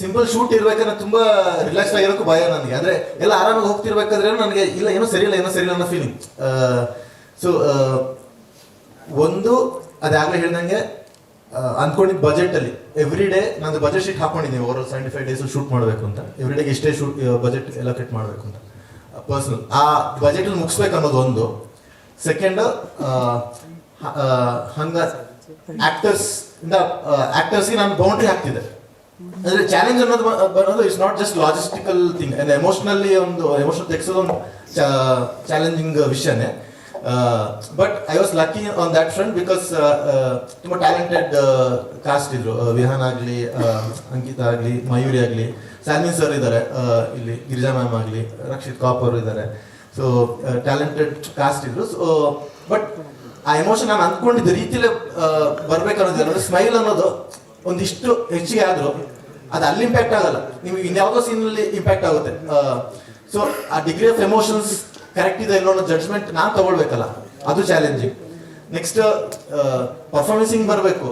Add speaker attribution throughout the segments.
Speaker 1: Simple shoot ಇರ್ಬೇಕಾದ್ರೆ ತುಂಬಾ relax ಆಗಿರೋಕ್ಕೂ ಭಯ ನನಗೆ. ಅಂದ್ರೆ ಎಲ್ಲ ಆರಾಮಾಗಿ ಹೋಗ್ತಿರ್ಬೇಕಾದ್ರೆ ನನಗೆ ಇಲ್ಲ, ಏನೋ ಇಲ್ಲ, ಏನೋ ಸರಿಯಿಲ್ಲ ಅನ್ನೋ ಫೀಲಿಂಗ್ ಸೊ ಒಂದು ಅದಾಗಲೇ ಹೇಳ್ದಂಗೆ ಅನ್ಕೊಂಡಿದ್ದ ಬಜೆಟ್ ಅಲ್ಲಿ. ಎವ್ರಿ ಡೇ ನಂದು ಬಜೆಟ್ ಶೀಟ್ ಹಾಕೊಂಡಿದ್ದೀನಿ over seventy five days shoot ಮಾಡಬೇಕು ಅಂತ. ಎವ್ರಿ ಡೇಗೆ ಇಷ್ಟೇ ಶೂಟ್ ಬಜೆಟ್ ಎಲ್ಲ ಕಟ್ ಮಾಡಬೇಕು ಅಂತ. ಪರ್ಸನಲ್ ಆ ಬಜೆಟ್ ಮುಗಿಸ್ಬೇಕು ಅನ್ನೋದು ಒಂದು. ಸೆಕೆಂಡ್ ಹಂಗ ಆಕ್ಟರ್ಸ್ ಇಂದ ಆಕ್ಟರ್ಸ್ಗೆ ನಾನು ಬೌಂಡ್ರಿ ಹಾಕ್ತಿದ್ದೆ. ಅಂದ್ರೆ ಚಾಲೆಂಜ್ ಅನ್ನೋದು ಬರೋದು it's not just logistical thing ಅಂದ್ರೆ ಎಮೋಷನಲ್ಲಿ ಒಂದು ಎಮೋಷನಲ್ ತೆಗೆಸೋದು ಒಂದು ಚಾಲೆಂಜಿಂಗ್ ವಿಷಯನೇ. But I was lucky on that front because ತುಂಬಾ ಟ್ಯಾಲೆಂಟೆಡ್ ಕಾಸ್ಟ್ ಇದ್ರು. ವಿಹಾನ್ ಆಗಲಿ ಅಂಕಿತಾ ಆಗಲಿ, ಮಯೂರಿ ಆಗಲಿ ಸ್ಯಾಲ್ಮಿನ್ ಸರ್ ಇದ್ದಾರೆ ಇಲ್ಲಿ ಗಿರಿಜಾ ಮ್ಯಾಮ್ ಆಗಲಿ, ರಕ್ಷಿತ್ ಕಾಪರ್ ಇದ್ದಾರೆ ಸೊ ಟ್ಯಾಲೆಂಟೆಡ್ ಕಾಸ್ಟ್ ಇದ್ರು. ಸೊ ಬಟ್ ಆ ಎಮೋಷನ್ ನಾನು ಅಂದ್ಕೊಂಡಿದ್ದ ರೀತಿಲೇ ಬರ್ಬೇಕನ್ನೋದು ಸ್ಮೈಲ್ ಅನ್ನೋದು ಒಂದಿಷ್ಟು ಹೆಚ್ಚಿಗೆ ಆದರೂ ಅದು ಅಲ್ಲಿ ಇಂಪ್ಯಾಕ್ಟ್ ಆಗಲ್ಲ. ನಿಮಗೆ ಇನ್ಯಾವುದೋ ಸೀನಲ್ಲಿ ಇಂಪ್ಯಾಕ್ಟ್ ಆಗುತ್ತೆ. ಸೊ ಆ ಡಿಗ್ರಿ ಆಫ್ ಎಮೋಷನ್ಸ್ ಕರೆಕ್ಟ್ ಇದೆ ಇಲ್ಲೋ ಜಡ್ಜ್ಮೆಂಟ್ ನಾನು ತಗೊಳ್ಬೇಕಲ್ಲ. ಅದು ಚಾಲೆಂಜಿಂಗ್ ನೆಕ್ಸ್ಟ್ ಪರ್ಫಾರ್ಮೆನ್ಸಿಂಗ್ ಬರಬೇಕು.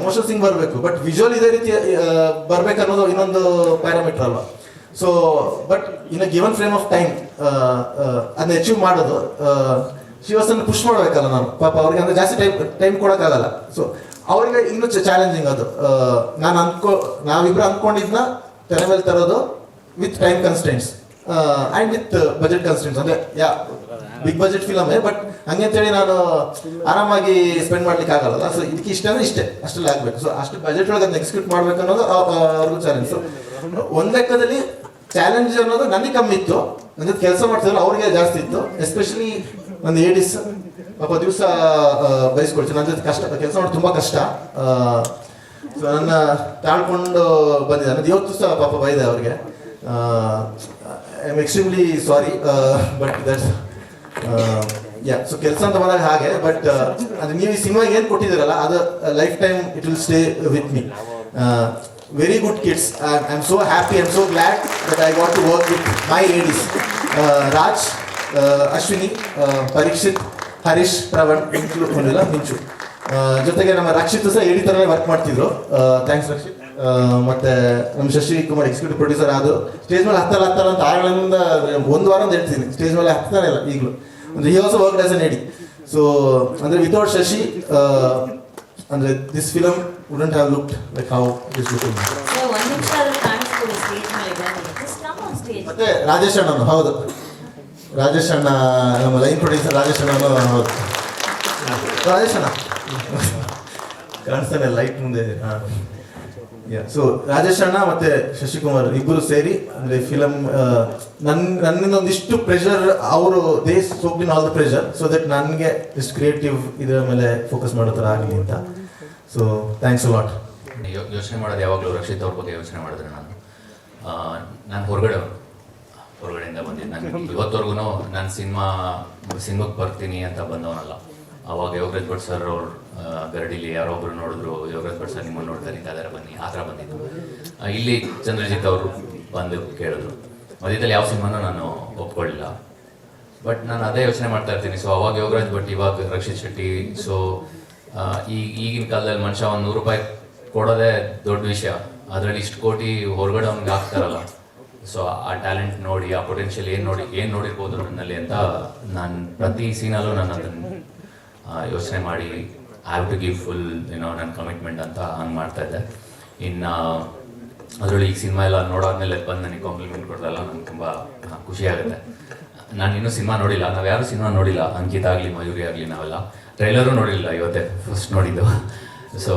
Speaker 1: ಎಮೋಷನ್ಸಿಂಗ್ ಬರಬೇಕು. ಬಟ್ ವಿಜುವಲ್ ಇದೇ ರೀತಿ ಬರ್ಬೇಕು ಅನ್ನೋದು ಇನ್ನೊಂದು ಪ್ಯಾರಾಮೀಟರ್ ಅಲ್ವಾ. So but in given frame of time ಅದನ್ನ ಅಚೀವ್ ಮಾಡೋದು ಶಿವಸನ್ನು ಪುಷ್ ಮಾಡ್ಬೇಕಲ್ಲ ನಾನು. ಪಾಪ ಅವ್ರಿಗೆ ಅಂದ್ರೆ ಜಾಸ್ತಿ ಟೈಮ್ ಟೈಮ್ ಕೊಡೋಕ್ಕಾಗಲ್ಲ. ಸೊ ಅವ್ರಿಗೆ ಇನ್ನೂ ಚಾಲೆಂಜಿಂಗ್ ಅದು. ನಾನು ಅನ್ಕೋ, ನಾವಿಬ್ರು ಅನ್ಕೊಂಡಿದ್ನ ತೆರೆ ಮೇಲೆ ತರೋದು with time constants and with budget constants ಅಂದ್ರೆ, yeah big budget film but ಹಂಗೆ ಅಂತೇಳಿ ನಾನು ಆರಾಮಾಗಿ ಸ್ಪೆಂಡ್ ಮಾಡ್ಲಿಕ್ಕೆ ಆಗಲ್ಲ. ಸೊ ಇದಕ್ಕೆ ಇಷ್ಟ ಅಂದ್ರೆ ಇಷ್ಟೇ. ಅಷ್ಟೆಲ್ಲ ಆಗ್ಬೇಕು. ಸೊ ಅಷ್ಟು ಬಜೆಟ್ ಒಳಗೆ ಅದನ್ನ ಎಕ್ಸಿಕ್ಯೂಟ್ ಮಾಡ್ಬೇಕು ಅನ್ನೋದು ಅವ್- ಅವ್ರಿಗೂ ಚಾಲೆಂಜ್ ಸೊ ಒಂದ್ ಲೆಕ್ಕದಲ್ಲಿ ಚಾಲೆಂಜ್ ಅನ್ನೋದು ನನಗೆ ಕಮ್ಮಿ ಇತ್ತು. ನನ್ನ ಕೆಲಸ ಮಾಡ್ತಿದ್ರು, ಅವ್ರಿಗೆ ಜಾಸ್ತಿ ಇತ್ತು. ಎಸ್ಪೆಷಲಿ ನನ್ನ ಏಡಿಸ್ ಪಾಪ ದಿವಸ ಬಯಸ್ಕೊಳ್ತೀನಿ ನನ್ನ ಜೊತೆ ಕಷ್ಟ, ಕೆಲಸ ಮಾಡೋದು ತುಂಬಾ ಕಷ್ಟ. ಸೊ ನನ್ನ ತಾಳ್ಕೊಂಡು ಬಂದಿದ್ದಾನೆ. ಇವತ್ತು ಸಹ ಪಾಪ ಬೈದೆ ಅವ್ರಿಗೆ. I am extremely sorry but that's yeah so ಕೆಲಸ ಅಂತ ಬಂದಾಗ ಹಾಗೆ ಬಟ್ ಅದು ನೀವು ಈ ಸಿನಿಮಾಗೆ ಏನು ಕೊಟ್ಟಿದ್ದೀರಲ್ಲ, ಅದು life time it will stay with me very good kids I am so happy I am so glad that I got to work with my ladies Raj Ashwini Parikshit Harish Pravan ಇಲ್ಲ ಮಿಂಚು. ಜೊತೆಗೆ ನಮ್ಮ ರಕ್ಷಿತ್ ಸಹ ಥರನೇ work ಮಾಡ್ತಿದ್ರು. Thanks Rakshit. ಮತ್ತೆ ನಮ್ಮ Shashi Kumar executive producer ಅದು stage ಮೇಲೆ ಹತ್ತಲ್ಲ ಹತ್ತಲ್ಲ ಅಂತ ಆಗಲಿಂದ ಒಂದು ವಾರ ಅಂತ ಹೇಳ್ತೀನಿ. ಸ್ಟೇಜ್ ಮೇಲೆ ಹತ್ತಾನೆ ಇಲ್ಲ ಈಗಲೂ. ಅಂದ್ರೆ he also work as an AD so ಅಂದ್ರೆ ವಿತೌಟ್ ಶಶಿ ಅಂದ್ರೆ this film wouldn't have looked like how this looking ಮತ್ತೆ ರಾಜೇಶ್ ಅಣ್ಣನು ಹೌದು. ರಾಜೇಶ್ ಅಣ್ಣ ನಮ್ಮ ಲೈನ್ ಪ್ರೊಡ್ಯೂಸರ್ ರಾಜೇಶ್ ಅಣ್ಣ ರಾಜೇಶ್ ಅಣ್ಣ ಕಾಣಿಸ್ತಾನೆ ಲೈಟ್ ಮುಂದೆ. ಸೊ ರಾಜೇಶ್ ಅಣ್ಣ ಮತ್ತೆ ಶಶಿಕುಮಾರ್ ಇಬ್ಬರು ಸೇರಿ, ಅಂದ್ರೆ ಫಿಲಮ್ ನನ್ ನನ್ನಿಂದ ಒಂದಿಷ್ಟು ಪ್ರೆಷರ್ ಅವರು they soak in all the pressure so that ನನಗೆ ಇಷ್ಟು ಕ್ರಿಯೇಟಿವ್ ಇದರ ಮೇಲೆ ಫೋಕಸ್ ಮಾಡೋ ಥರ ಆಗಲಿ ಅಂತ. ಸೊ ಥ್ಯಾಂಕ್ಸ್ ಲಾಟ್
Speaker 2: ಯೋಚನೆ ಮಾಡೋದು ಯಾವಾಗಲೂ ರಕ್ಷಿತ್ ಅವ್ರ ಬಗ್ಗೆ ಯೋಚನೆ ಮಾಡಿದ್ರೆ ನಾನು. ನಾನು ಹೊರಗಡೆ ಹೊರಗಡೆಯಿಂದ ಬಂದಿದ್ದು. ನಾನು ಇವತ್ತವರೆಗೂ ನಾನು ಸಿನಿಮಾ ಸಿನಿಮಾಗೆ ಬರ್ತೀನಿ ಅಂತ ಬಂದವನಲ್ಲ. ಅವಾಗ ಯೋಗರಾಜ್ ಭಟ್ ಸರ್ ಅವ್ರ ಗರಡಿಲಿ ಯಾರೊಬ್ರು ನೋಡಿದ್ರು. ಯೋಗರಾಜ್ ಭಟ್ ಸರ್ ನಿಮ್ಮನ್ನು ನೋಡ್ತಾರೆ ಅದರ ಬನ್ನಿ. ಆ ಥರ ಬಂದಿದ್ದು. ಇಲ್ಲಿ ಚಂದ್ರಜಿತ್ ಅವರು ಬಂದು ಕೇಳಿದ್ರು. ಮಧ್ಯದಲ್ಲಿ ಯಾವ ಸಿನಿಮಾನೂ ನಾನು ಒಪ್ಕೊಳ್ಳಿಲ್ಲ ಬಟ್ ನಾನು ಅದೇ ಯೋಚನೆ ಮಾಡ್ತಾ ಇರ್ತೀನಿ. ಸೊ ಅವಾಗ ಯೋಗರಾಜ್ ಭಟ್, ಇವಾಗ ರಕ್ಷಿತ್ ಶೆಟ್ಟಿ. ಸೊ ಈ, ಈಗಿನ ಕಾಲದಲ್ಲಿ ಮನುಷ್ಯ ಒಂದು ನೂರು ರೂಪಾಯಿ ಕೊಡೋದೇ ದೊಡ್ಡ ವಿಷಯ. ಅದರಲ್ಲಿ ಇಷ್ಟು ಕೋಟಿ ಹೊರಗಡೆ ಅವ್ನಿಗೆ ಹಾಕ್ತಾರಲ್ಲ. ಸೊ ಆ ಟ್ಯಾಲೆಂಟ್ ನೋಡಿ, ಆ ಪೊಟೆನ್ಷಿಯಲ್ ಏನು ನೋಡಿ, ಏನು ನೋಡಿರ್ಬೋದು ನನ್ನಲ್ಲಿ ಅಂತ ನಾನು ಪ್ರತಿ ಸೀನಲ್ಲೂ ನಾನು ಅದನ್ನು ಯೋಚನೆ ಮಾಡಿ ಹ್ಯಾವ್ ಟು ಗಿವ್ ಫುಲ್ ಏನೋ ನನ್ನ ಕಮಿಟ್ಮೆಂಟ್ ಅಂತ ಹಂಗೆ ಮಾಡ್ತಾ ಇದ್ದೆ. ಇನ್ನು ಅದರಲ್ಲಿ ಈಗ ಸಿನಿಮಾ ಎಲ್ಲ ನೋಡಾದ್ಮೇಲೆ ಬಂದು ನನಗೆ ಕಾಂಪ್ಲಿಮೆಂಟ್ ಕೊಡ್ದಲ್ಲ ನಂಗೆ ತುಂಬ ಖುಷಿ ಆಗುತ್ತೆ. ನಾನು ಇನ್ನೂ ಸಿನಿಮಾ ನೋಡಿಲ್ಲ, ನಾವು ಯಾರು ಸಿನಿಮಾ ನೋಡಿಲ್ಲ, ಅಂಕಿತ ಆಗಲಿ, ಮಯೂರಿ ಆಗಲಿ ನಾವೆಲ್ಲ. ಟ್ರೈಲರು ನೋಡಿಲ್ಲ ಇವತ್ತೇ ಫಸ್ಟ್ ನೋಡಿದ್ದು. ಸೊ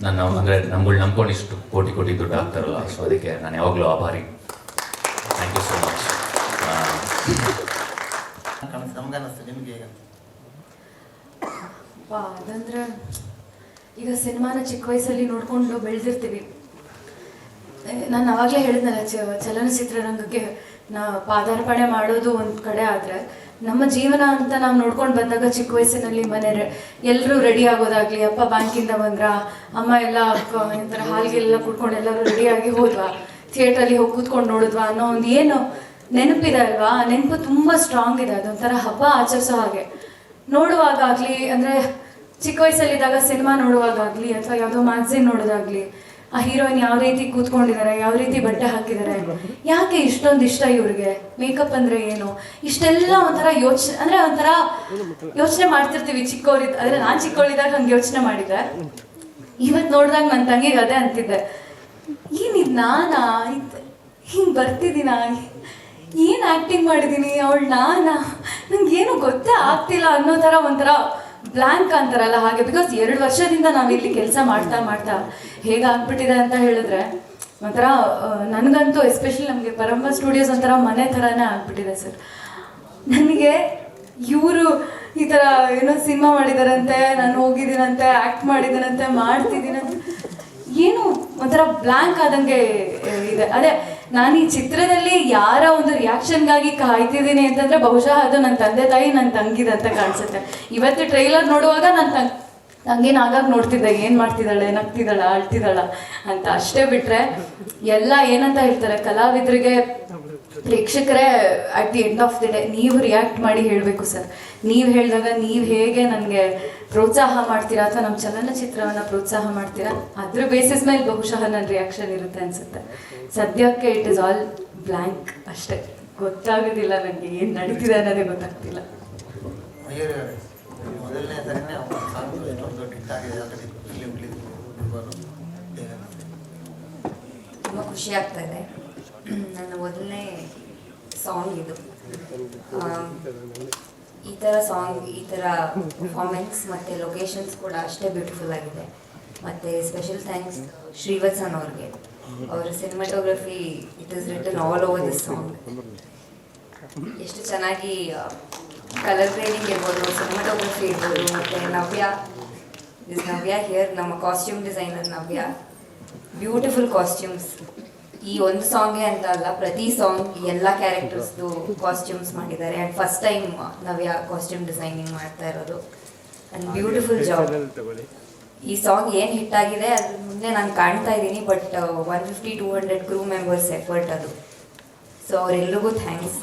Speaker 2: ನಾನು ಅಂದರೆ ನಮ್ಗಳು ನಂಬ್ಕೊಂಡು ಇಷ್ಟು ಕೋಟಿ ಕೋಟಿ ದುಡ್ಡು ಆಗ್ತಾರಲ್ಲ ಸೊ ಅದಕ್ಕೆ ನಾನು ಯಾವಾಗಲೂ ಆಭಾರಿ. ಥ್ಯಾಂಕ್ ಯು ಸೊ ಮಚ್
Speaker 3: ನಮ್ಗೆ
Speaker 4: ಅದಂದ್ರೆ ಈಗ ಸಿನಿಮಾನ ಚಿಕ್ಕ ವಯಸ್ಸಲ್ಲಿ ನೋಡ್ಕೊಂಡು ಬೆಳೆದಿರ್ತೀವಿ. ನಾನು ಅವಾಗಲೇ ಹೇಳಿದ್ನಲ್ಲ ಚ ಚಲನಚಿತ್ರರಂಗಕ್ಕೆ ನಾ ಪಾದಾರ್ಪಣೆ ಮಾಡೋದು ಒಂದು ಕಡೆ ಆದರೆ ನಮ್ಮ ಜೀವನ ಅಂತ ನಾವು ನೋಡ್ಕೊಂಡು ಬಂದಾಗ ಚಿಕ್ಕ ವಯಸ್ಸಿನಲ್ಲಿ ಮನೆ ಎಲ್ಲರೂ ರೆಡಿ ಆಗೋದಾಗ್ಲಿ, ಅಪ್ಪ ಬ್ಯಾಂಕಿಂದ ಬಂದ್ರ, ಅಮ್ಮ ಎಲ್ಲ ಒಂಥರ ಹಾಲ್ಗೆಲ್ಲ ಕುಡ್ಕೊಂಡು ಎಲ್ಲರೂ ರೆಡಿಯಾಗಿ ಹೋದ್ವಾ, ಥಿಯೇಟ್ರಲ್ಲಿ ಹೋಗಿ ಕೂತ್ಕೊಂಡು ನೋಡಿದ್ವಾ ಅನ್ನೋ ಒಂದು ಏನು ನೆನಪಿದೆ ಅಲ್ವಾ? ಆ ನೆನಪು ತುಂಬ ಸ್ಟ್ರಾಂಗ್ ಇದೆ, ಅದೊಂಥರ ಹಬ್ಬ ಆಚರಿಸೋ ಹಾಗೆ. ನೋಡುವಾಗಾಗ್ಲಿ, ಅಂದರೆ ಚಿಕ್ಕ ವಯಸ್ಸಲ್ಲಿದ್ದಾಗ ಸಿನಿಮಾ ನೋಡುವಾಗಲಿ ಅಥವಾ ಯಾವುದೋ ಮ್ಯಾಗ್ಝಿನ್ ನೋಡೋದಾಗ್ಲಿ ಆ ಹೀರೋಯಿನ್ ಯಾವ ರೀತಿ ಕೂತ್ಕೊಂಡಿದ್ದಾರೆ, ಯಾವ ರೀತಿ ಬಟ್ಟೆ ಹಾಕಿದ್ದಾರೆ? ಯಾಕೆ ಇಷ್ಟೊಂದು ಇಷ್ಟ ಇವ್ರಿಗೆ? ಮೇಕಪ್ ಅಂದ್ರೆ ಏನು? ಇಷ್ಟೆಲ್ಲ ಒಂಥರ ಯೋಚನೆ ಅಂದ್ರೆ ಒಂಥರ ಯೋಚನೆ ಮಾಡ್ತಿರ್ತೀವಿ ಚಿಕ್ಕವರಿದ್ದ ಅಂದ್ರೆ ನಾನ್ ಚಿಕ್ಕವಳಿದ್ದಾಗ ಹಂಗೆ ಯೋಚನೆ ಮಾಡಿದ್ದೆ ಇವತ್ತು ನೋಡಿದಾಗ ನನ್ನ ತಂಗಿಗೆ ಅದೇ ಅಂತಿದ್ದೆ. ಏನಿದ್ ನಾನಾ? ಹಿಂಗ್ ಬರ್ತಿದ್ದೀನ? ಏನು ಆ್ಯಕ್ಟಿಂಗ್ ಮಾಡಿದ್ದೀನಿ ಅವಳು ನಾನಾ? ನನಗೇನು ಗೊತ್ತೇ ಆಗ್ತಿಲ್ಲ ಅನ್ನೋ ಥರ ಒಂಥರ ಬ್ಲ್ಯಾಂಕ್ ಅಂತಾರಲ್ಲ ಹಾಗೆ ಬಿಕಾಸ್ ಎರಡು ವರ್ಷದಿಂದ ನಾವಿಲ್ಲಿ ಕೆಲಸ ಮಾಡ್ತಾ ಮಾಡ್ತಾ ಹೇಗಾಗ್ಬಿಟ್ಟಿದೆ ಅಂತ ಹೇಳಿದ್ರೆ, ಒಂಥರ ನನಗಂತೂ ಎಸ್ಪೆಷಲಿ ನಮಗೆ ಪರಮ ಸ್ಟುಡಿಯೋಸ್ ಒಂಥರ ಮನೆ ಥರನೇ ಆಗ್ಬಿಟ್ಟಿದೆ ಸರ್ ನನಗೆ ಇವರು ಈ ಥರ ಏನೋ ಸಿನಿಮಾ ಮಾಡಿದಾರಂತೆ, ನಾನು ಹೋಗಿದ್ದೀನಂತೆ ಆ್ಯಕ್ಟ್ ಮಾಡಿದ್ದೀನಂತೆ, ಮಾಡ್ತಿದ್ದೀನಂತೆ ಏನು ಒಂಥರ ಬ್ಲ್ಯಾಂಕ್ ಆದಂಗೆ ಇದೆ. ಅದೇ, ನಾನು ಈ ಚಿತ್ರದಲ್ಲಿ ಯಾರ ಒಂದು ರಿಯಾಕ್ಷನ್ಗಾಗಿ ಕಾಯ್ತಿದ್ದೀನಿ ಅಂತಂದ್ರೆ ಬಹುಶಃ ಅದು ನನ್ನ ತಂದೆ ತಾಯಿ ನನ್ನ ತಂಗಿದಂತ ಕಾಣಿಸುತ್ತೆ. ಇವತ್ತು ಟ್ರೈಲರ್ ನೋಡುವಾಗ ನನ್ನ ತಂಗ್ ತಂಗಿನ ಆಗಾಗ ನೋಡ್ತಿದ್ದೆ, ಏನು ಮಾಡ್ತಿದ್ದಾಳೆ, ನಗ್ತಿದ್ದಾಳ, ಅಳ್ತಿದ್ದಾಳ ಅಂತ ಅಷ್ಟೇ ಬಿಟ್ರೆ, ಎಲ್ಲ ಏನಂತ ಹೇಳ್ತಾರೆ, ಕಲಾವಿದರಿಗೆ ಪ್ರೇಕ್ಷಕರೇ at the end of the day ನೀವು ರಿಯಾಕ್ಟ್ ಮಾಡಿ ಹೇಳಬೇಕು ಸರ್ ನೀವು ಹೇಳಿದಾಗ ನೀವು ಹೇಗೆ ನನಗೆ ಪ್ರೋತ್ಸಾಹ ಮಾಡ್ತೀರಾ ಅಥವಾ ನಮ್ಮ ಚಲನಚಿತ್ರವನ್ನು ಪ್ರೋತ್ಸಾಹ ಮಾಡ್ತೀರಾ ಅದ್ರ ಬೇಸಿಸ್ ಮೇಲೆ ಬಹುಶಃ ನನ್ನ ರಿಯಾಕ್ಷನ್ ಇರುತ್ತೆ ಅನ್ಸುತ್ತೆ. ಸದ್ಯಕ್ಕೆ ಇಟ್ ಇಸ್ ಆಲ್ ಬ್ಲ್ಯಾಂಕ್ ಅಷ್ಟೇ. ಗೊತ್ತಾಗೋದಿಲ್ಲ ನನಗೆ ಏನು ನಡೀತಿದೆ ಅನ್ನೋದೇ ಗೊತ್ತಾಗ್ತಿಲ್ಲ.
Speaker 3: ಮೊದಲನೇ ಸರಿನೇ ಸಾಂಗ್ ದೊಡ್ಡ
Speaker 5: ತುಂಬ ಖುಷಿ ಆಗ್ತಾ ಇದೆ. ನನ್ನ ಮೊದಲನೇ ಸಾಂಗ್ ಇದು. ಈ ಥರ ಸಾಂಗ್ ಈ ಥರ ಪರ್ಫಾರ್ಮೆನ್ಸ್ ಮತ್ತು ಲೊಕೇಶನ್ಸ್ ಕೂಡ ಅಷ್ಟೇ ಬ್ಯೂಟಿಫುಲ್ ಆಗಿದೆ. ಮತ್ತು ಸ್ಪೆಷಲ್ ಥ್ಯಾಂಕ್ಸ್ ಶ್ರೀವತ್ಸನ್ ಅವ್ರಿಗೆ ಅವರ cinematography it is written all over this song ಎಷ್ಟು ಚೆನ್ನಾಗಿ ಕಲರ್ ಗ್ರೇಡಿಂಗ್ ಇರ್ಬೋದು ಸಿನಿಮಾಟೋಗ್ರಫಿ ಇರ್ಬೋದು, ಮತ್ತು ನವ್ಯ ಇಸ್ ನವ್ಯ ಹಿಯರ್ ನಮ್ಮ costume designer Navya. Beautiful costumes ಈ ಒಂದು ಸಾಂಗ್ ಅಂತ ಅಲ್ಲ ಪ್ರತಿ ಸಾಂಗ್ ಎಲ್ಲ ಕ್ಯಾರೆಕ್ಟರ್ಸ್ದು ಕಾಸ್ಟ್ಯೂಮ್ಸ್ ಮಾಡಿದ್ದಾರೆ. And first time Navya costume designing ಮಾಡ್ತಾ ಇರೋದು. ಆ್ಯಂಡ್ ಬ್ಯೂಟಿಫುಲ್ ಜಾಬ್ ಈ ಸಾಂಗ್ ಏನು ಹಿಟ್ ಆಗಿದೆ ಅದ್ರ ಮುಂದೆ ನಾನು ಕಾಣ್ತಾ ಇದ್ದೀನಿ but one fifty two hundred crew members effort ಅದು. ಸೊ ಅವರೆಲ್ರಿಗೂ ಥ್ಯಾಂಕ್ಸ್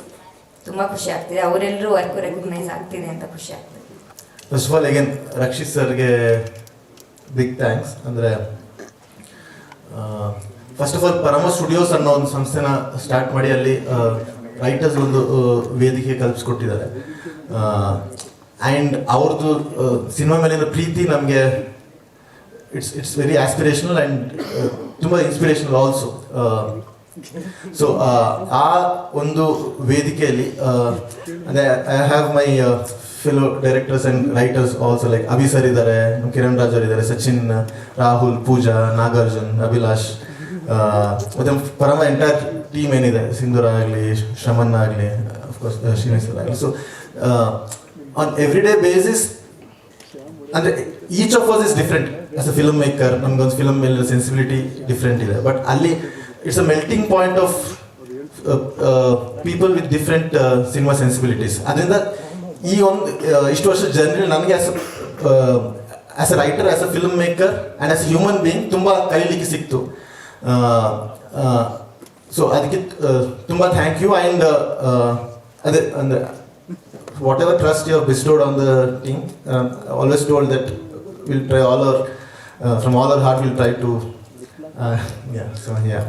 Speaker 5: ತುಂಬ ಖುಷಿ ಆಗ್ತಿದೆ. ಅವರೆಲ್ಲರೂ ವರ್ಕ್ ರೆಕಗ್ನೈಸ್ ಆಗ್ತಿದೆ ಅಂತ ಖುಷಿ ಆಗ್ತಿದೆ.
Speaker 1: First of all again Rakshit ಸರ್ಗೆ ಬಿಗ್ ಥ್ಯಾಂಕ್ಸ್ ಅಂದರೆ first of all Paramvah studios ಅನ್ನೋ ಒಂದು ಸಂಸ್ಥೆನ ಸ್ಟಾರ್ಟ್ ಮಾಡಿ ಅಲ್ಲಿ ರೈಟರ್ಸ್ ಒಂದು ವೇದಿಕೆ ಕಲ್ಪಿಸ್ಕೊಟ್ಟಿದ್ದಾರೆ. ಆ್ಯಂಡ್ ಅವ್ರದ್ದು ಸಿನಿಮಾ ಮೇಲಿನ ಪ್ರೀತಿ ನಮಗೆ it's it's very aspirational and ತುಂಬ ಇನ್ಸ್ಪಿರೇಷನಲ್ ಆಲ್ಸೋ ಸೊ ಆ ಒಂದು ವೇದಿಕೆಯಲ್ಲಿ ಅಂದರೆ I have my fellow directors and writers also like Abhi sir ಇದ್ದಾರೆ ಕಿರಣ್ ರಾಜ್ ಇದ್ದಾರೆ ಸಚಿನ್ ರಾಹುಲ್ ಪೂಜಾ ನಾಗಾರ್ಜುನ್ ಅಭಿಲಾಷ್ ಮತ್ತೆ ಪರಮ ಎಂಟೈರ್ ಟೀಮ್ ಏನಿದೆ? ಸಿಂಧೂರ ಆಗಲಿ ಶ್ರಮನ್ ಆಗಲಿ ಅಫ್ಕೋರ್ಸ್ ಆಗಲಿ. So on every day basis ಅಂದ್ರೆ each of us is different as a film maker ನಮಗೊಂದು ಫಿಲಮ್ ಮೇಲೆ ಸೆನ್ಸಿಬಿಲಿಟಿ ಡಿಫ್ರೆಂಟ್ ಇದೆ. ಬಟ್ ಅಲ್ಲಿ it's a melting point of people with different cinema sensibilities ಅದರಿಂದ ಈ ಒಂದು ಇಷ್ಟು ವರ್ಷ ಜರ್ನಿ ನನಗೆ as as a writer as a film maker and as human being ತುಂಬ ಕಲೀಲಿಕ್ಕೆ ಸಿಕ್ತು. ಸೊ ಅದಕ್ಕೆ ತುಂಬ ಥ್ಯಾಂಕ್ ಯು ಆ್ಯಂಡ್ ಅದೇ, ಅಂದರೆ whatever trust you are bestowed on the team always told that will try all our from all our heart will try to so yeah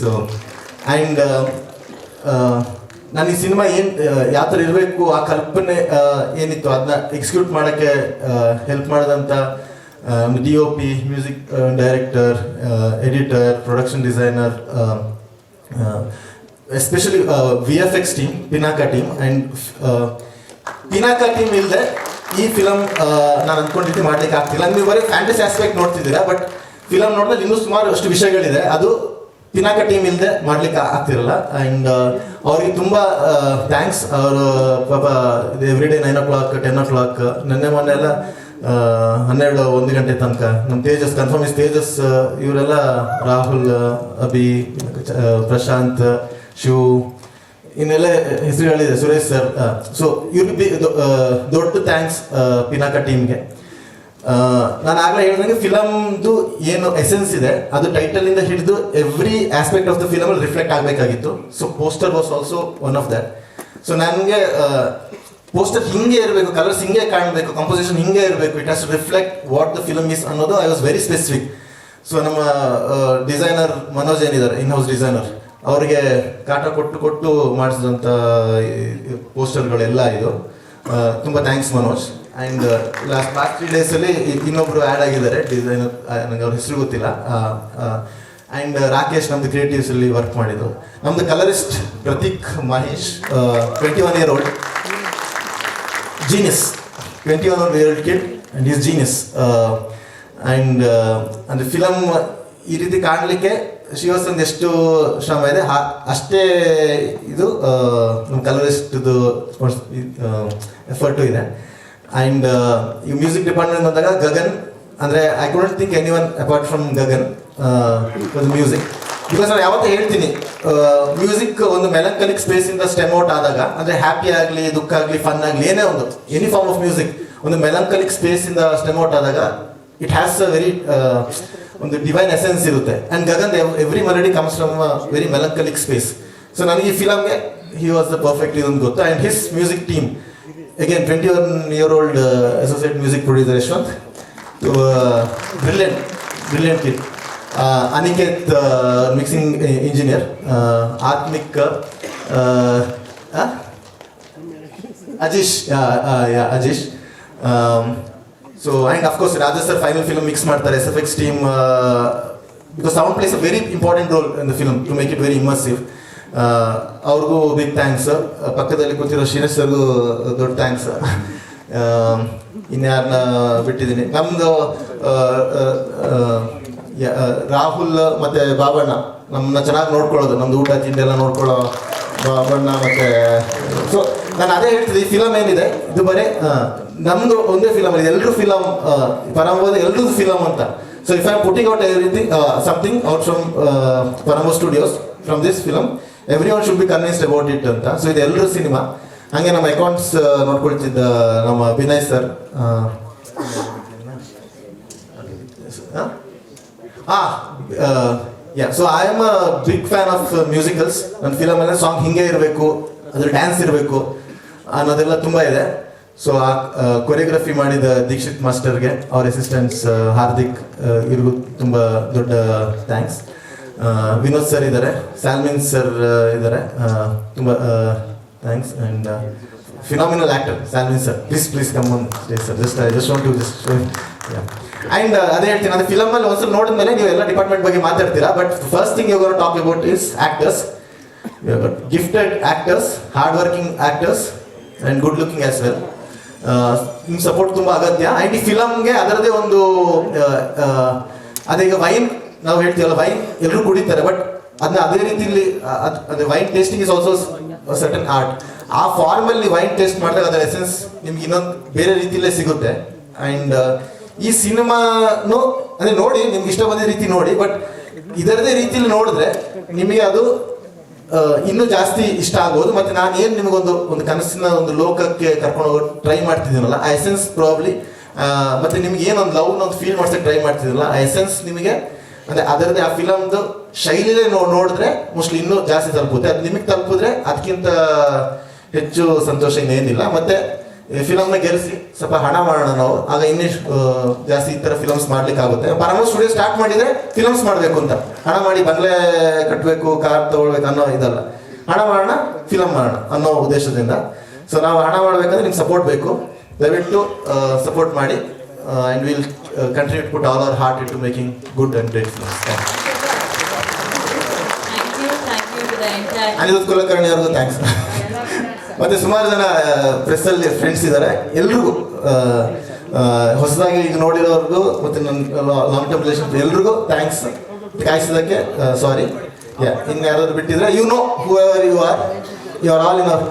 Speaker 1: so and ನಾನು ಈ cinema ಏನು ಯಾವ ಥರ ಇರಬೇಕು, ಆ ಕಲ್ಪನೆ ಏನಿತ್ತು, ಅದನ್ನ ಎಕ್ಸಿಕ್ಯೂಟ್ ಮಾಡೋಕ್ಕೆ ಹೆಲ್ಪ್ ಮಾಡಿದಂಥ D O P music director editor production designer especially V F X team Pinaka team and Pinaka team ಇಲ್ಲದೆ ಈ ಫಿಲಮ್ ನಾನು ಅಂದ್ಕೊಂಡಿದ್ದು ಮಾಡ್ಲಿಕ್ಕೆ ಆಗ್ತಿಲ್ಲ. ನೀವು ಬರೀ ಫ್ಯಾಂಟಸಿ ಆಸ್ಪೆಕ್ಟ್ ನೋಡ್ತಿದ್ದೀರಾ ಬಟ್ ಫಿಲಮ್ ನೋಡಿದ್ರೆ ಇನ್ನೂ ಸುಮಾರು ಅಷ್ಟು ವಿಷಯಗಳಿದೆ. ಅದು ಪಿನಾಕ ಟೀಮ್ ಇಲ್ಲದೆ ಮಾಡ್ಲಿಕ್ಕೆ ಆಗ್ತಿರಲ್ಲ. ಆ್ಯಂಡ್ ಅವ್ರಿಗೆ ತುಂಬ ಥ್ಯಾಂಕ್ಸ್ ಅವರು, ಪಾಪ every day nine o'clock ten o'clock ನಿನ್ನೆ ಮೊನ್ನೆ ಎಲ್ಲ ಹನ್ನೆರಡು, ಒಂದು ಗಂಟೆ ತನಕ. ನಮ್ಮ ತೇಜಸ್ ಕನ್ಫರ್ಮ್ ಇಸ್ ತೇಜಸ್ ಇವರೆಲ್ಲ ರಾಹುಲ್, ಅಭಿ ಪ್ರಶಾಂತ್, ಶಿವ್, ಇನ್ನೆಲ್ಲ ಹೆಸರುಗಳಿದೆ, ಸುರೇಶ್ ಸರ್ ಸೊ ಇವ್ರಿಗೆ ದೊಡ್ಡ ಥ್ಯಾಂಕ್ಸ್ ಪಿನಾಕ ಟೀಮ್ಗೆ ನಾನು ಆಗಲೇ ಹೇಳಿದಂಗೆ ಫಿಲಮ್ದು ಏನು ಎಸೆನ್ಸ್ ಇದೆ, ಅದು ಟೈಟಲ್ ಇಂದ ಹಿಡಿದು every aspect of the film reflect ಆಗಬೇಕಾಗಿತ್ತು. So poster was also one of that so ನನಗೆ ಪೋಸ್ಟರ್ ಹಿಂಗೆ ಇರಬೇಕು ಕಲರ್ಸ್ ಹಿಂಗೆ ಕಾಣಬೇಕು ಕಂಪೋಸಿಷನ್ ಹಿಂಗೆ ಇರಬೇಕು. It has reflect what the film is ಅನ್ನೋದು I was very specific so ನಮ್ಮ ಡಿಸೈನರ್ ಮನೋಜ್ ಏನಿದ್ದಾರೆ ಇನ್ ಹೌಸ್ ಡಿಸೈನರ್ ಅವರಿಗೆ ಕಾಟ ಕೊಟ್ಟು ಕೊಟ್ಟು ಮಾಡಿಸಿದಂಥ ಪೋಸ್ಟರ್ಗಳೆಲ್ಲ ಇದು. ತುಂಬ thanks Manoj. And last last three ಡೇಸಲ್ಲಿ ಇನ್ನೊಬ್ಬರು ಆ್ಯಡ್ ಆಗಿದ್ದಾರೆ ಡಿಸೈನರ್ ನನಗೆ ಅವ್ರ ಹೆಸರು ಗೊತ್ತಿಲ್ಲ. ಆ್ಯಂಡ್ ರಾಕೇಶ್ ನಮ್ಮದು ಕ್ರಿಯೇಟಿವ್ಸಲ್ಲಿ ವರ್ಕ್ ಮಾಡಿದ್ದು. ನಮ್ದು colourist Prateek Mahesh twenty one year old genius twenty one year old kid and is genius and ಅಂದರೆ ಫಿಲಮ್ ಈ ರೀತಿ ಕಾಣಲಿಕ್ಕೆ ಶಿವಸಂದ್ ಎಷ್ಟು ಶ್ರಮ ಇದೆ. ಅಷ್ಟೇ ಇದು ಆ, ನಮ್ಮ ಕಲರಿಸ್ಟ್ದು ಎಫರ್ಟು ಇದೆ. ಆ್ಯಂಡ್ ಈ ಮ್ಯೂಸಿಕ್ ಡಿಪಾರ್ಟ್ಮೆಂಟ್ ಬಂದಾಗ ಗಗನ್ ಅಂದರೆ I couldn't think any one apart from Gagan music because ನಾನು ಯಾವತ್ತೂ ಹೇಳ್ತೀನಿ ಮ್ಯೂಸಿಕ್ ಒಂದು ಮೆಲಂಕಲಿಕ್ ಸ್ಪೇಸ್ ಇಂದ ಸ್ಟೆಮ್ ಔಟ್ ಆದಾಗ, ಅಂದ್ರೆ ಹ್ಯಾಪಿ ಆಗಲಿ, ದುಃಖ ಆಗಲಿ ಫನ್ ಆಗಲಿ, ಏನೇ ಒಂದು ಎನಿ ಫಾರ್ಮ್ ಆಫ್ ಮ್ಯೂಸಿಕ್ ಒಂದು ಮೆಲಂಕಲಿಕ್ ಸ್ಪೇಸ್ ಇಂದ ಸ್ಟೆಮ್ ಔಟ್ ಆದಾಗ ಇಟ್ ಹ್ಯಾಸ್ ಅ ವೆರಿ ಒಂದು ಡಿವೈನ್ ಎಸೆನ್ಸ್ ಇರುತ್ತೆ. And Gagan every melody comes from very melancholic space so ನನಗೆ ಈ ಫಿಲಮ್ಗೆ ಹಿ ವಾಸ್ ದ ಪರ್ಫೆಕ್ಟ್ ಇದೊಂದು ಗೊತ್ತು. And his music team again twenty one year old associate music producer Yashwanth brilliant brilliant kid Aniketh mixing engineer Athmik Ajeesh Ajeesh so and of course Raja sir final film mix ಮಾಡ್ತಾರೆ. S F X team because sound plays a very important role in the film to make it very immersive ಅವ್ರಿಗೂ big thanks ಪಕ್ಕದಲ್ಲಿ ಕೂತಿರೋ ಶ್ರೀನೇಶ್ ಸರ್ಗೂ ದೊಡ್ಡ thanks ಇನ್ಯಾರನ್ನ ಬಿಟ್ಟಿದ್ದೀನಿ. ನಮ್ಮದು ರಾಹುಲ್ ಮತ್ತೆ ಬಾಬಣ್ಣ. ನಮ್ಮನ್ನ ಚೆನ್ನಾಗಿ ನೋಡ್ಕೊಳ್ಳೋದು. ನಮ್ದು ಊಟ, ತಿಂಡಿ ಎಲ್ಲ ನೋಡ್ಕೊಳ್ಳೋ ಬಾಬಣ್ಣ ಮತ್ತೆ ಸೊ ನಾನು ಅದೇ ಹೇಳ್ತಿದ್ದೆ, ಈ ಫಿಲಮ್ ಏನಿದೆ? ಇದು ಬರೀ ನಮ್ಮದು ಒಂದೇ ಫಿಲಮ್ ಇದೆ ಎಲ್ಲರೂ ಫಿಲಮ್ ಪರಂಬೋದ ಎಲ್ರದ್ದು ಫಿಲಮ್ ಅಂತ. So if I putting out everything something out from Paramvah studios from this film every one should be convinced about it ಅಂತ. ಸೊ ಇದು ಎಲ್ಲರೂ ಸಿನಿಮಾ ಹಾಗೆ ನಮ್ಮ ಅಕೌಂಟ್ಸ್ ನೋಡ್ಕೊಳ್ತಿದ್ದ ನಮ್ಮ ವಿನಯ್ ಸರ್ ಆ yeah so I am a big fan of musicals ನನ್ನ film ಎಲ್ಲ song ಹಿಂಗೆ ಇರಬೇಕು, ಅದ್ರ ಡ್ಯಾನ್ಸ್ ಇರಬೇಕು ಅನ್ನೋದೆಲ್ಲ ತುಂಬ ಇದೆ. ಸೊ ಆ ಕೊರಿಯೋಗ್ರಫಿ ಮಾಡಿದ ದೀಕ್ಷಿತ್ ಮಾಸ್ಟರ್ಗೆ, ಅವ್ರ ಅಸಿಸ್ಟೆಂಟ್ಸ್ ಹಾರ್ದಿಕ್ ಇವ್ರಿಗೂ ತುಂಬ ದೊಡ್ಡ ಥ್ಯಾಂಕ್ಸ್ ವಿನೋದ್ ಸರ್ ಇದ್ದಾರೆ ಸ್ಯಾಲ್ಮಿನ್ ಸರ್ ಇದ್ದಾರೆ. ತುಂಬ thanks and phenomenal actor Salvin sir please please come on stage sir just I just want to just and ಅದೇ ಹೇಳ್ತೀನಿ ಅದು ಫಿಲಮ್ ಅಲ್ಲಿ ಒಂದ್ಸಲ ನೋಡಿದ್ಮೇಲೆ ನೀವು ಎಲ್ಲ ಡಿಪಾರ್ಟ್ಮೆಂಟ್ ಬಗ್ಗೆ ಮಾತಾಡ್ತೀರಾ but first thing you talk about is actors gifted actors hard working actors and good looking as well ನಿಮ್ಮ ಸಪೋರ್ಟ್ ತುಂಬಾ ಅಗತ್ಯ. ಆ್ಯಂಡ್ ಈ ಫಿಲಮ್ಗೆ ಅದರದೇ ಒಂದು ಆ, ಆ, ಅದೇ ಈಗ ವೈನ್ ನಾವು ಹೇಳ್ತೀವಲ್ಲ ವೈನ್ ಎಲ್ಲರೂ ಕುಡಿತಾರೆ ಬಟ್ ಅದನ್ನ ಅದೇ ರೀತಿಲಿ ಅದೇ wine tasting is also certain art uh form ಅಲ್ಲಿ ವೈನ್ ಟೇಸ್ಟ್ ಮಾಡಿದಾಗ ಅದರ ಎಸೆನ್ಸ್ ನಿಮ್ಗೆ ಇನ್ನೊಂದು ಬೇರೆ ರೀತಿಯಲ್ಲೇ ಸಿಗುತ್ತೆ. ಅಂಡ್ ಈ ಸಿನಿಮಾನು, ಅಂದ್ರೆ ನೋಡಿ, ನಿಮ್ಗೆ ಇಷ್ಟ ಬಂದ ರೀತಿ ನೋಡಿ ಬಟ್ ಇದರದೇ ರೀತಿಯಲ್ಲಿ ನೋಡಿದ್ರೆ ನಿಮಗೆ ಅದು ಇನ್ನು ಇನ್ನೂ ಜಾಸ್ತಿ ಇಷ್ಟ ಆಗ್ಬೋದು. ಮತ್ತೆ ನಾನು ಏನು ನಿಮಗೊಂದು, ಒಂದು ಕನಸಿನ ಒಂದು ಲೋಕಕ್ಕೆ ಕರ್ಕೊಂಡು ಹೋಗೋ ಟ್ರೈ ಮಾಡ್ತಿದ್ದೀನಲ್ಲ, ಆ ಎಸೆನ್ಸ್ ಪ್ರಾಬ್ಲಿ ಮತ್ತೆ ನಿಮ್ಗೆ ಏನೊಂದು ಲವ್ನ ಒಂದು ಫೀಲ್ ಮಾಡ್ಸಕ್ಕೆ ಟ್ರೈ ಮಾಡ್ತಿದ್ದೀನಲ್ಲ, ಆ ಎಸೆನ್ಸ್ ನಿಮಗೆ ಅಂದ್ರೆ ಅದರದೇ ಆ ಫಿಲಮ್ದು ಶೈಲಿನೇ ನೋಡಿದ್ರೆ ಮೋಸ್ಟ್ಲಿ ಇನ್ನೂ ಜಾಸ್ತಿ ತಲುಪುತ್ತೆ. ಅದು ನಿಮಗೆ ತಲುಪಿದ್ರೆ ಅದಕ್ಕಿಂತ ಹೆಚ್ಚು ಸಂತೋಷ ಇನ್ನೇನಿಲ್ಲ. ಮತ್ತೆ ಫಿಲಮ್ನ ಗೆಲ್ಸಿ ಸ್ವಲ್ಪ ಹಣ ಮಾಡೋಣ ನಾವು. ಆಗ ಇನ್ನೆಷ್ಟು ಜಾಸ್ತಿ ಈ ಥರ ಫಿಲಮ್ಸ್ ಮಾಡ್ಲಿಕ್ಕೆ ಆಗುತ್ತೆ. ಪರಮೋ ಸ್ಟುಡಿಯೋ ಸ್ಟಾರ್ಟ್ ಮಾಡಿದ್ರೆ ಫಿಲಮ್ಸ್ ಮಾಡಬೇಕು ಅಂತ. ಹಣ ಮಾಡಿ ಬಂಗ್ಲೆ ಕಟ್ಟಬೇಕು ಕಾರ್ ತಗೊಳ್ಬೇಕು ಅನ್ನೋ ಇದಲ್ಲ. ಹಣ ಮಾಡೋಣ, ಫಿಲಮ್ ಮಾಡೋಣ ಅನ್ನೋ ಉದ್ದೇಶದಿಂದ. ಸೊ ನಾವು ಹಣ ಮಾಡಬೇಕಂದ್ರೆ ನಿಮ್ಗೆ ಸಪೋರ್ಟ್ ಬೇಕು. ದಯವಿಟ್ಟು ಸಪೋರ್ಟ್ ಮಾಡಿ. And will continue to put all our heart into making good and great films thank
Speaker 6: Thank you, thank you to the entire.
Speaker 1: Aniruddha Kulkarni ಅವ್ರಿಗೂ ಥ್ಯಾಂಕ್ಸ್ ಮತ್ತೆ ಸುಮಾರು ಜನ ಪ್ರೆಸ್ ಅಲ್ಲಿ ಫ್ರೆಂಡ್ಸ್ ಇದ್ದಾರೆ ಎಲ್ರಿಗೂ ಆ, ಆ, ಹೊಸದಾಗಿ ಈಗ ನೋಡಿರೋರ್ಗೂ ಮತ್ತೆ ನನ್ನ ಲಾಂಗ್ ಟರ್ಮ್ ರಿಲೇಷನ್ ಎಲ್ರಿಗೂ ಥ್ಯಾಂಕ್ಸ್ ಕಾಯಿಸಿದಕ್ಕೆ ಸಾರಿ ಇನ್ನು ಯಾರಾದ್ರು ಬಿಟ್ಟಿದ್ರೆ you know whoever you are you are all in our